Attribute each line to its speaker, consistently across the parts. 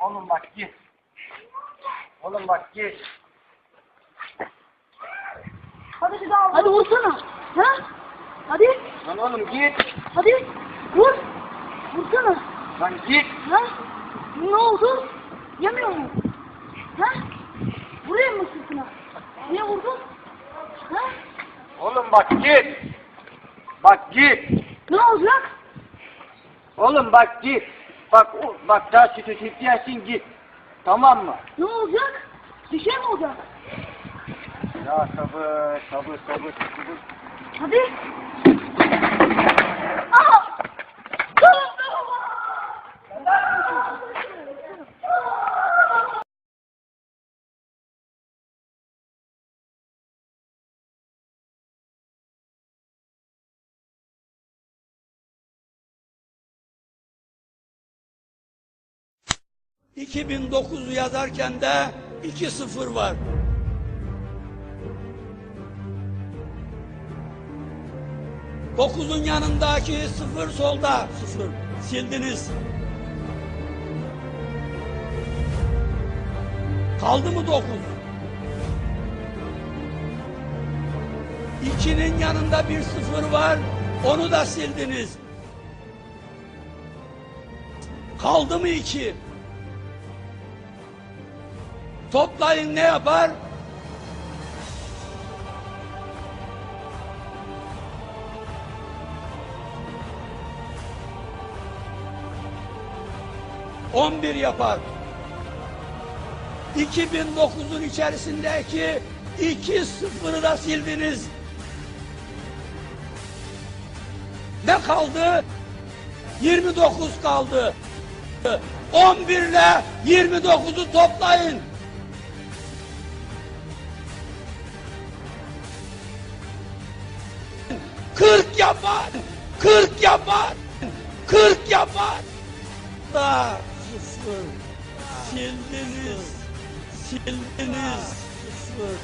Speaker 1: Oğlum bak git. Oğlum bak git.
Speaker 2: Hadi bir daha Hadi vursana. Ha? Hadi.
Speaker 1: Lan oğlum git.
Speaker 2: Hadi. Vur. Vursana.
Speaker 1: Lan git.
Speaker 2: Ha? Ne oldu? Yemiyor mu? Ha? Vurayım mı sırtına? Niye vurdun? Ha?
Speaker 1: Oğlum bak git. Bak git.
Speaker 2: Ne olacak?
Speaker 1: Oğlum bak git. Bak bak daha sütü sütleyesin git. Tamam mı?
Speaker 2: Ne olacak? Bir şey mi olacak?
Speaker 1: Ya sabır sabır sabır sabır.
Speaker 2: Hadi. Aha! Tamam tamam.
Speaker 3: ...2009 yazarken de 2-0 var. Dokuzun yanındaki sıfır solda sıfır. Sildiniz. Kaldı mı dokuz? İkinin yanında bir sıfır var. Onu da sildiniz. Kaldı mı iki? Toplayın ne yapar? On bir yapar. 2009'un içerisindeki iki sıfırı da sildiniz. Ne kaldı? 29 kaldı. 11 ile 29'u toplayın. Kırk yapar. Kırk yapar. Kırk yapar. Da sıfır. Sildiniz. Sildiniz. Sıfır.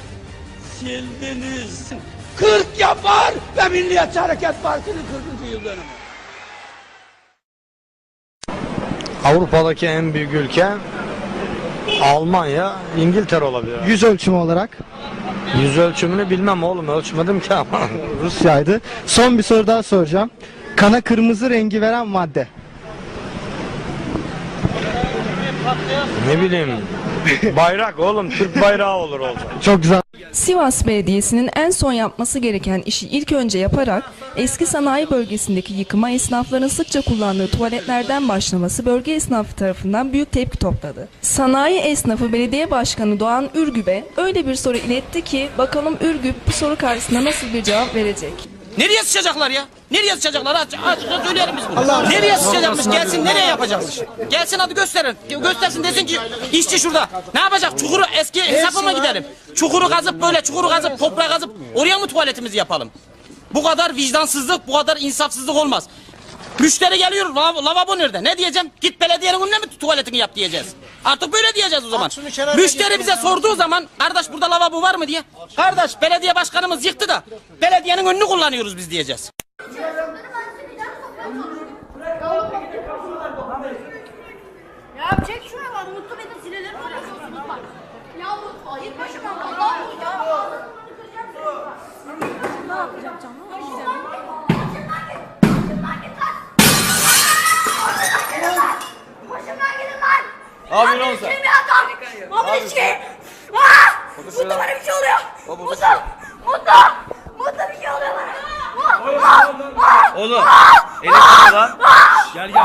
Speaker 3: Sildiniz. Kırk yapar ve Milliyetçi Hareket Partisi'nin 40. yıl dönümü.
Speaker 4: Avrupa'daki en büyük ülke Almanya, İngiltere olabilir.
Speaker 5: Yüz ölçümü olarak
Speaker 4: Yüz ölçümünü bilmem oğlum ölçmedim ki ama.
Speaker 5: Rusya'ydı. Son bir soru daha soracağım. Kana kırmızı rengi veren madde.
Speaker 4: ne bileyim. Bayrak oğlum Türk bayrağı olur olacak.
Speaker 5: Çok güzel.
Speaker 6: Sivas Belediyesi'nin en son yapması gereken işi ilk önce yaparak eski sanayi bölgesindeki yıkıma esnafların sıkça kullandığı tuvaletlerden başlaması bölge esnafı tarafından büyük tepki topladı. Sanayi esnafı belediye başkanı Doğan Ürgüp'e öyle bir soru iletti ki bakalım Ürgüp bu soru karşısında nasıl bir cevap verecek.
Speaker 7: Nereye sıçacaklar ya? Nereye sıçacaklar? Aç, açıkça söyleyelim biz bunu. nereye sıçacakmış? Gelsin nereye yapacakmış? Gelsin hadi gösterin. Göstersin desin ki işçi şurada. Ne yapacak? Çukuru eski hesaba mı gidelim? Çukuru kazıp böyle çukuru kazıp toprağı kazıp oraya mı tuvaletimizi yapalım? Bu kadar vicdansızlık, bu kadar insafsızlık olmaz. Müşteri geliyor, lav- lavabo nerede? Ne diyeceğim? Git belediyenin önüne mi tuvaletini yap diyeceğiz. Artık böyle diyeceğiz o zaman. Müşteri bize sorduğu zaman, kardeş burada lavabo var mı diye. Kardeş belediye başkanımız yıktı da belediyenin önünü kullanıyoruz biz diyeceğiz.
Speaker 2: Ya çek şuraya bak. Mutlu benim sinirlerimi oynuyorsunuz bak. Ya Mutlu ayıp başıma. Allah ya. Abi ne olsa? Abi bir adam. Şey. Aa! Mutlu bana bir şey oluyor. Mutlu. Mutlu. Mutlu bir şey oluyor bana. Oğlum. Oğlum. Elini lan. Gel gel.